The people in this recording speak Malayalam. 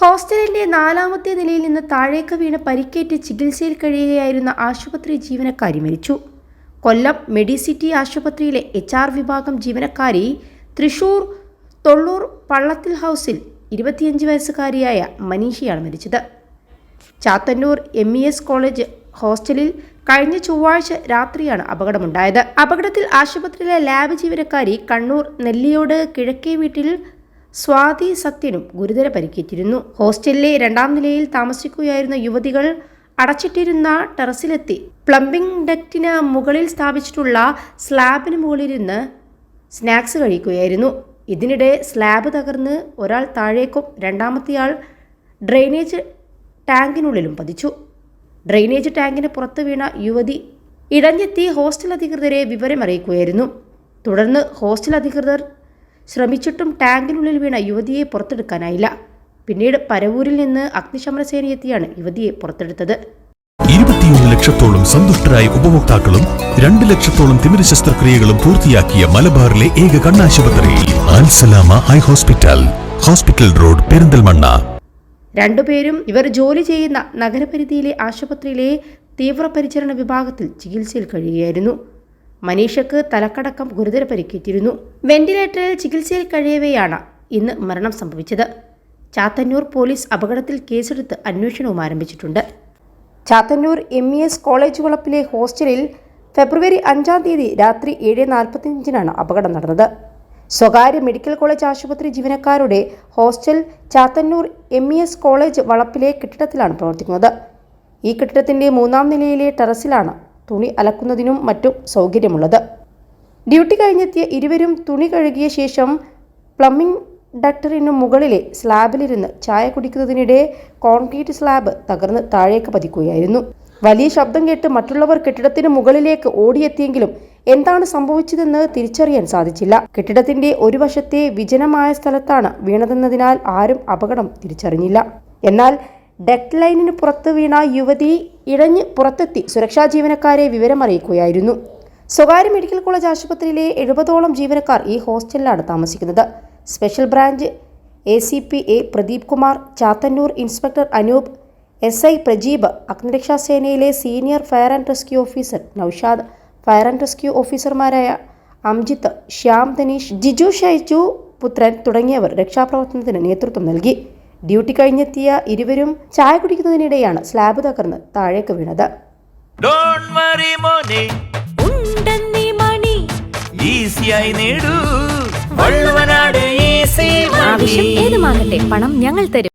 ഹോസ്റ്റലിന്റെ നാലാമത്തെ നിലയിൽ നിന്ന് താഴേക്ക് വീണ് പരിക്കേറ്റ് ചികിത്സയിൽ കഴിയുകയായിരുന്ന ആശുപത്രി ജീവനക്കാരി മരിച്ചു. കൊല്ലം മെഡിസിറ്റി ആശുപത്രിയിലെ എച്ച് ആർ വിഭാഗം ജീവനക്കാരി തൃശൂർ തൊള്ളൂർ പള്ളത്തിൽ ഹൗസിൽ ഇരുപത്തിയഞ്ച് വയസ്സുകാരിയായ മനീഷയാണ് മരിച്ചത്. Chathannoor M E S college ഹോസ്റ്റലിൽ കഴിഞ്ഞ ചൊവ്വാഴ്ച രാത്രിയാണ് അപകടമുണ്ടായത്. അപകടത്തിൽ ആശുപത്രിയിലെ ലാബ് ജീവനക്കാരി കണ്ണൂർ നെല്ലിയോട് കിഴക്കേ വീട്ടിൽ സ്വാതി സത്യനും ഗുരുതര പരിക്കേറ്റിരുന്നു. ഹോസ്റ്റലിലെ രണ്ടാം നിലയിൽ താമസിക്കുകയായിരുന്ന യുവതികൾ അടച്ചിട്ടിരുന്ന ടെറസിലെത്തി. പ്ലംബിംഗ് ഡക്റ്റിന് മുകളിൽ സ്ഥാപിച്ചിട്ടുള്ള സ്ലാബിന് മുകളിലിരുന്ന് സ്നാക്സ് കഴിക്കുകയായിരുന്നു. ഇതിനിടെ സ്ലാബ് തകർന്ന് ഒരാൾ താഴേക്കും രണ്ടാമത്തെയാൾ ഡ്രെയിനേജ് ടാങ്കിനുള്ളിലും പതിച്ചു. ഡ്രെയിനേജ് ടാങ്കിന് പുറത്ത് വീണ യുവതി ഇടഞ്ഞെത്തി ഹോസ്റ്റൽ അധികൃതരെ വിവരമറിയിക്കുകയായിരുന്നു. തുടർന്ന് ഹോസ്റ്റൽ അധികൃതർ ശ്രമിച്ചിട്ടും ടാങ്കിനുള്ളിൽ വീണ യുവതിയെ പുറത്തെടുക്കാനായില്ല. പിന്നീട് പരവൂരിൽ നിന്ന് അഗ്നിശമന സേനയെത്തിയാണ് യുവതിയെ പുറത്തെടുത്തത്. ഇരുപത്തിയൊന്ന് ലക്ഷത്തോളം സന്തുഷ്ടരായ ഉപഭോക്താക്കളും രണ്ട് ലക്ഷത്തോളം തിമിര ശസ്ത്രക്രിയകളും പൂർത്തിയാക്കിയ മലബാറിലെ ഏക കണ്ണാശുപത്രി ആൻസലാമ eye hospital hospital road Perinthalmanna. രണ്ടുപേരും ഇവർ ജോലി ചെയ്യുന്ന നഗരപരിധിയിലെ ആശുപത്രിയിലെ തീവ്രപരിചരണ വിഭാഗത്തിൽ ചികിത്സയിൽ കഴിയുകയായിരുന്നു. മനീഷക്ക് തലക്കടക്കം ഗുരുതര പരിക്കേറ്റിരുന്നു. വെന്റിലേറ്ററിൽ ചികിത്സയിൽ കഴിയവെയാണ് ഇന്ന് മരണം സംഭവിച്ചത്. ചാത്തന്നൂർ പോലീസ് അപകടത്തിൽ കേസെടുത്ത് അന്വേഷണവും ആരംഭിച്ചിട്ടുണ്ട്. Chathannoor M E S college വളപ്പിലെ ഹോസ്റ്റലിൽ ഫെബ്രുവരി അഞ്ചാം തീയതി രാത്രി ഏഴ് നാൽപ്പത്തിയഞ്ചിനാണ് അപകടം നടന്നത്. സ്വകാര്യ മെഡിക്കൽ കോളേജ് ആശുപത്രി ജീവനക്കാരുടെ hostel Chathannoor M E S college വളപ്പിലെ കെട്ടിടത്തിലാണ് പ്രവർത്തിക്കുന്നത്. ഈ കെട്ടിടത്തിന്റെ മൂന്നാം നിലയിലെ ടെറസിലാണ് തുണി അലക്കുന്നതിനും മറ്റും സൗകര്യമുള്ളത്. ഡ്യൂട്ടി കഴിഞ്ഞെത്തിയ ഇരുവരും തുണി കഴുകിയ ശേഷം പ്ലംബിംഗ് ഡക്ടറിനു മുകളിലെ സ്ലാബിലിരുന്ന് ചായ കുടിക്കുന്നതിനിടെ കോൺക്രീറ്റ് സ്ലാബ് തകർന്ന് താഴേക്ക് പതിക്കുകയായിരുന്നു. വലിയ ശബ്ദം കേട്ട് മറ്റുള്ളവർ കെട്ടിടത്തിന് മുകളിലേക്ക് ഓടിയെത്തിയെങ്കിലും എന്താണ് സംഭവിച്ചതെന്ന് തിരിച്ചറിയാൻ സാധിച്ചില്ല. കെട്ടിടത്തിന്റെ ഒരു വശത്തെ വിജനമായ സ്ഥലത്താണ് വീണതെന്നതിനാൽ ആരും അപകടം തിരിച്ചറിഞ്ഞില്ല. എന്നാൽ ഡെക്ക് ലൈനിന് പുറത്ത് വീണ യുവതി ഇഴഞ്ഞ് പുറത്തെത്തി സുരക്ഷാ ജീവനക്കാരെ വിവരമറിയിക്കുകയായിരുന്നു. സ്വകാര്യ മെഡിക്കൽ കോളേജ് ആശുപത്രിയിലെ എഴുപതോളം ജീവനക്കാർ ഈ ഹോസ്റ്റലിലാണ് താമസിക്കുന്നത്. Special branch A C P A Pradeep Kumar Chathannoor inspector Anoop S I Prajeeb അഗ്നിരക്ഷാ സേനയിലെ senior fire and rescue officer Naushad fire and rescue ഓഫീസർമാരായ അംജിത്ത് ശ്യാം ധനീഷ് ജിജു ഷൈജു പുത്രൻ തുടങ്ങിയവർ രക്ഷാപ്രവർത്തനത്തിന് നേതൃത്വം നൽകി. ഡ്യൂട്ടി കഴിഞ്ഞെത്തിയ ഇരുവരും ചായ കുടിക്കുന്നതിനിടെയാണ് സ്ലാബ് തകർന്ന് താഴേക്ക് വീണത്. ഡോണ്ട് വറി മോനെ. ഉണ്ടെന്നീ മണി. ഈസിയായി നേടൂ. വള്ളുവനാട് ഈസി ആവശ്യം ഏതുമാകട്ടെ പണം ഞങ്ങൾ തരും.